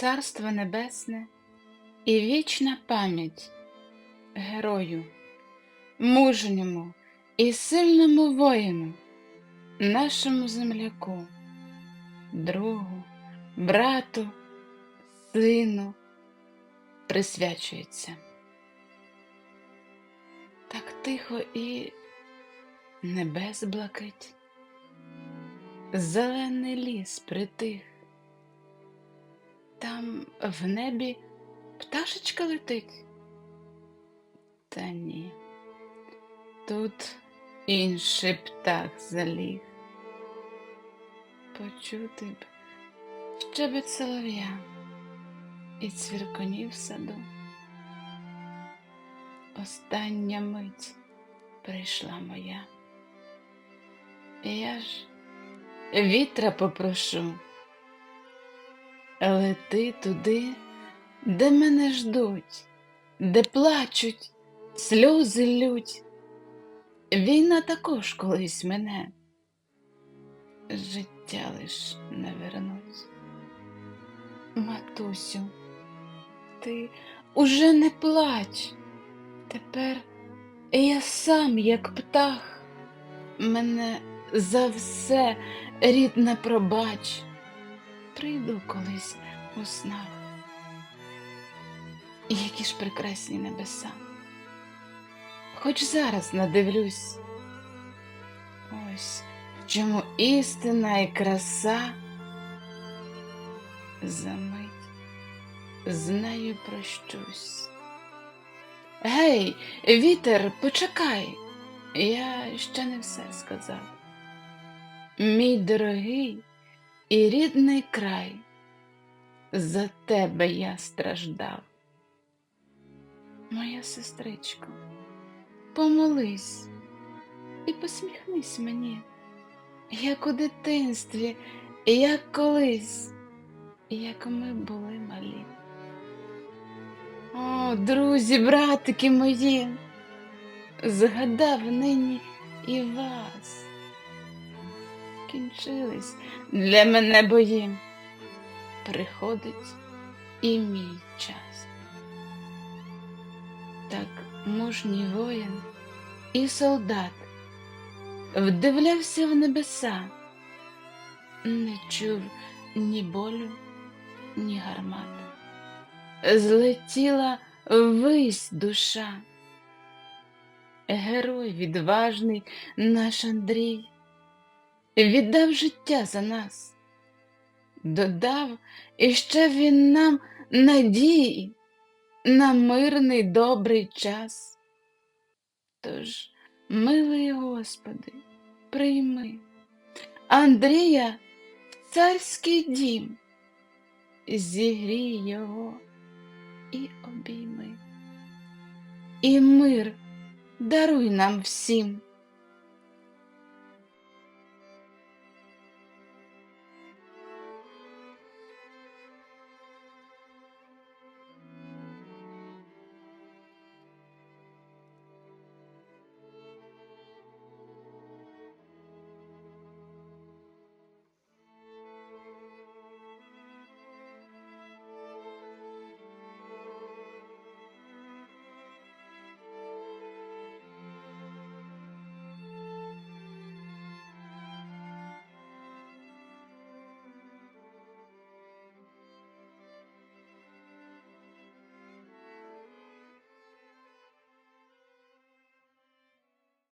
Царство Небесне і вічна пам'ять герою, мужньому і сильному воїну, нашому земляку, другу, брату, сину присвячується. Так тихо і небес блакить, зелений ліс притих. Там в небі пташечка летить. Та ні, тут інший птах заліг. Почути б щебет солов'я і цвіркунів саду. Остання мить прийшла моя. Я ж вітра попрошу. Лети туди, де мене ждуть, де плачуть, сльози лють. Війна також колись мене, життя лиш не вернуть. Матусю, ти уже не плач, тепер я сам, як птах, мене за все рідне пробач прийду колись у снах. І які ж прекрасні небеса. Хоч зараз надивлюсь, ось чому істина і краса. За мить з нею прощусь. Гей, вітер, почекай, я ще не все сказав. Мій дорогий і рідний край, за тебе я страждав. Моя сестричко, помолись і посміхнись мені, як у дитинстві, як колись, як ми були малі. О, друзі, братики мої, згадав нині і вас кінчились для мене бої. Приходить і мій час. Так мужній воїн і солдат вдивлявся в небеса, не чув ні болю, ні гармат. Злетіла вись душа. Герой відважний наш Андрій віддав життя за нас, додав іще він нам надії на мирний добрий час. Тож, милий Господи, прийми Андрія в царський дім, зігрій його і обійми, і мир даруй нам всім.